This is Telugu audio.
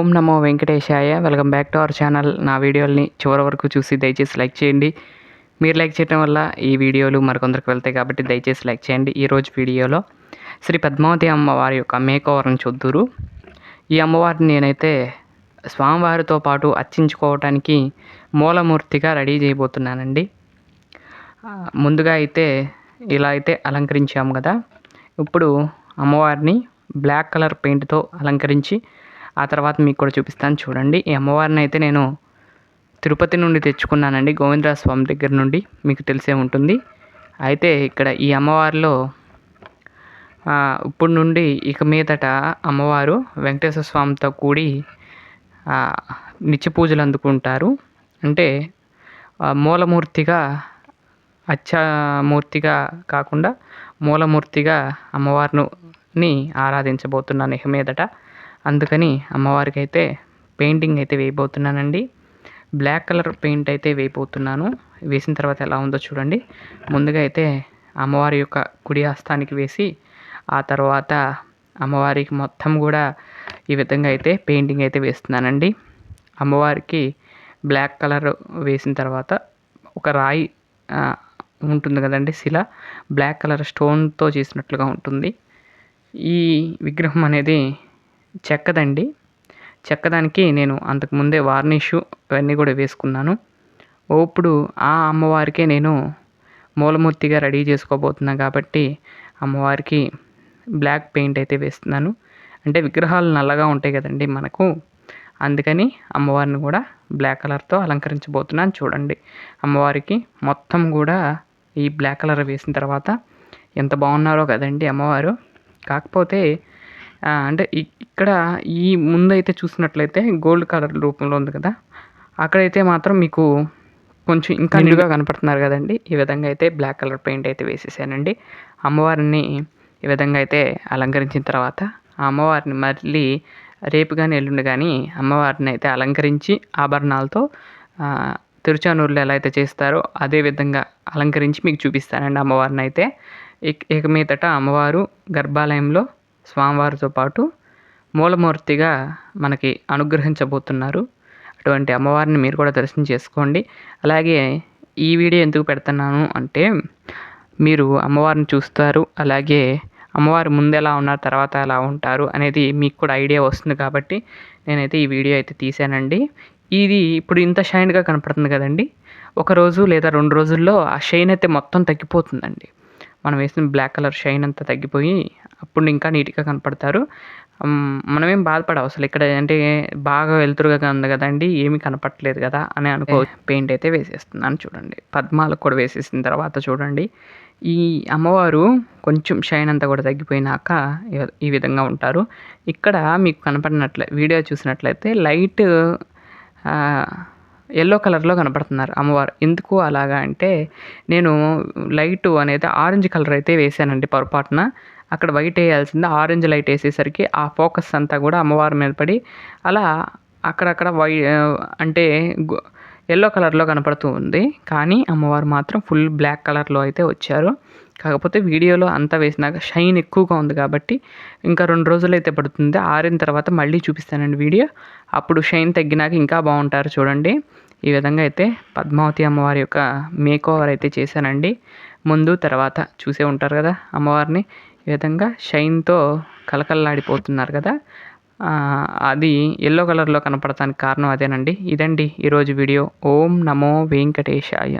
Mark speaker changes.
Speaker 1: ఓం నమో వెంకటేశాయ. Welcome back to our channel. నా వీడియోల్ని చివరి వరకు చూసి దయచేసి లైక్ చేయండి. మీరు లైక్ చేయడం వల్ల ఈ వీడియోలు మరికొందరికి వెళ్తాయి కాబట్టి దయచేసి లైక్ చేయండి. ఈరోజు వీడియోలో శ్రీ పద్మావతి అమ్మవారి యొక్క మేకోవర్ని చూద్దురు. ఈ అమ్మవారిని నేనైతే స్వామివారితో పాటు అర్చించుకోవటానికి మూలమూర్తిగా రెడీ చేయబోతున్నానండి. ముందుగా అయితే ఇలా అయితే అలంకరించాము కదా. ఇప్పుడు అమ్మవారిని బ్లాక్ కలర్ పెయింట్తో అలంకరించి ఆ తర్వాత మీకు కూడా చూపిస్తాను. చూడండి. ఈ అమ్మవారిని అయితే నేను తిరుపతి నుండి తెచ్చుకున్నానండి. గోవిందరాజ స్వామి దగ్గర నుండి మీకు తెలిసే ఉంటుంది. అయితే ఇక్కడ ఈ అమ్మవారిలో ఇప్పుడు నుండి ఇక మీదట అమ్మవారు వెంకటేశ్వర స్వామితో కూడి నిత్య పూజలు అందుకుంటారు. అంటే మూలమూర్తిగా అచ్చమూర్తిగా కాకుండా మూలమూర్తిగా అమ్మవారిని ఆరాధించబోతున్నాను ఇక మీదట. అందుకని అమ్మవారికి అయితే పెయింటింగ్ అయితే వేయబోతున్నానండి. బ్లాక్ కలర్ పెయింట్ అయితే వేయబోతున్నాను. వేసిన తర్వాత ఎలా ఉందో చూడండి. ముందుగా అయితే అమ్మవారి యొక్క కుడి హస్తానికి వేసి ఆ తర్వాత అమ్మవారికి మొత్తం కూడా ఈ విధంగా అయితే పెయింటింగ్ అయితే వేస్తున్నానండి. అమ్మవారికి బ్లాక్ కలర్ వేసిన తర్వాత ఒక రాయి ఉంటుంది కదండి శిల. బ్లాక్ కలర్ స్టోన్తో చేసినట్లుగా ఉంటుంది. ఈ విగ్రహం అనేది చెక్కదండి. చెక్కదానికి నేను అంతకుముందే వార్నిషు అవన్నీ కూడా వేసుకున్నాను. ఇప్పుడు ఆ అమ్మవారికే నేను మూలమూర్తిగా రెడీ చేసుకోబోతున్నాను కాబట్టి అమ్మవారికి బ్లాక్ పెయింట్ అయితే వేస్తున్నాను. అంటే విగ్రహాలు నల్లగా ఉంటాయి కదండి మనకు. అందుకని అమ్మవారిని కూడా బ్లాక్ కలర్తో అలంకరించబోతున్నాను చూడండి. అమ్మవారికి మొత్తం కూడా ఈ బ్లాక్ కలర్ వేసిన తర్వాత ఎంత బాగున్నారో కదండి అమ్మవారు. కాకపోతే అంటే ఇక్కడ ఈ ముందైతే చూసినట్లయితే గోల్డ్ కలర్ రూపంలో ఉంది కదా. అక్కడైతే మాత్రం మీకు కొంచెం ఇంకా నిండుగా కనపడుతున్నారు కదండి. ఈ విధంగా అయితే బ్లాక్ కలర్ పెయింట్ అయితే వేసేసానండి. అమ్మవారిని ఈ విధంగా అయితే అలంకరించిన తర్వాత ఆ అమ్మవారిని మళ్ళీ రేపు కానీ ఎల్లుండి కానీ అమ్మవారిని అయితే అలంకరించి ఆభరణాలతో తిరుచానూరులో ఎలా అయితే చేస్తారో అదే విధంగా అలంకరించి మీకు చూపిస్తానండి అమ్మవారిని అయితే. ఇక ఇక మీదట అమ్మవారు గర్భాలయంలో స్వామివారితో పాటు మూలమూర్తిగా మనకి అనుగ్రహించబోతున్నారు. అటువంటి అమ్మవారిని మీరు కూడా దర్శనం చేసుకోండి. అలాగే ఈ వీడియో ఎందుకు పెడుతున్నాను అంటే మీరు అమ్మవారిని చూస్తారు అలాగే అమ్మవారు ముందు ఎలా ఉన్నారు తర్వాత ఎలా ఉంటారు అనేది మీకు కూడా ఐడియా వస్తుంది కాబట్టి నేనైతే ఈ వీడియో అయితే తీసానండి ఇది ఇప్పుడు ఇంత షైన్గా కనపడుతుంది కదండి. ఒక రోజు లేదా రెండు రోజుల్లో ఆ షైన్ అయితే మొత్తం తగ్గిపోతుందండి. మనం వేసిన బ్లాక్ కలర్ షైన్ అంతా తగ్గిపోయి అప్పుడు ఇంకా నీట్గా కనపడతారు. మనమేం బాధపడ అవసరం ఇక్కడ అంటే బాగా వెలుతురుగా ఉంది కదండి ఏమీ కనపట్లేదు కదా అని అనుకో పెయింట్ అయితే వేసేస్తున్నాను చూడండి. పద్మాలకు కూడా వేసేసిన తర్వాత చూడండి. ఈ అమ్మవారు కొంచెం షైన్ అంతా కూడా తగ్గిపోయినాక ఈ- ఈ విధంగా ఉంటారు. ఇక్కడ మీకు కనపడినట్లే వీడియో చూసినట్లయితే లైట్ ఎల్లో కలర్లో కనపడుతున్నారు. అమ్మవారు ఎందుకు అలాగా? అంటే నేను లైట్ అనేది ఆరెంజ్ కలర్ అయితే వేసానండి పొరపాటున. అక్కడ వైట్ వేయాల్సింది ఆరెంజ్ లైట్ వేసేసరికి ఆ ఫోకస్ అంతా కూడా అమ్మవారి మీద పడి అలా అక్కడక్కడ వై అంటే ఎల్లో కలర్లో కనపడుతూ ఉంది. కానీ అమ్మవారు మాత్రం ఫుల్ బ్లాక్ కలర్లో అయితే వచ్చారు. కాకపోతే వీడియోలో అంతా వేసినాక షైన్ ఎక్కువగా ఉంది కాబట్టి ఇంకా రెండు రోజులు అయితే పడుతుంది. ఆరిన తర్వాత మళ్ళీ చూపిస్తానండి వీడియో. అప్పుడు షైన్ తగ్గినాక ఇంకా బాగుంటారు చూడండి. ఈ విధంగా అయితే పద్మావతి అమ్మవారి యొక్క మేక్ ఓవర్ అయితే చేశానండి. ముందు తర్వాత చూసే ఉంటారు కదా అమ్మవారిని. ఈ విధంగా షైన్తో కలకల్లాడిపోతున్నారు కదా. అది ఎల్లో కలర్లో కనపడటానికి కారణం అదేనండి. ఇదండి ఈరోజు వీడియో. ఓం నమో వెంకటేశాయ.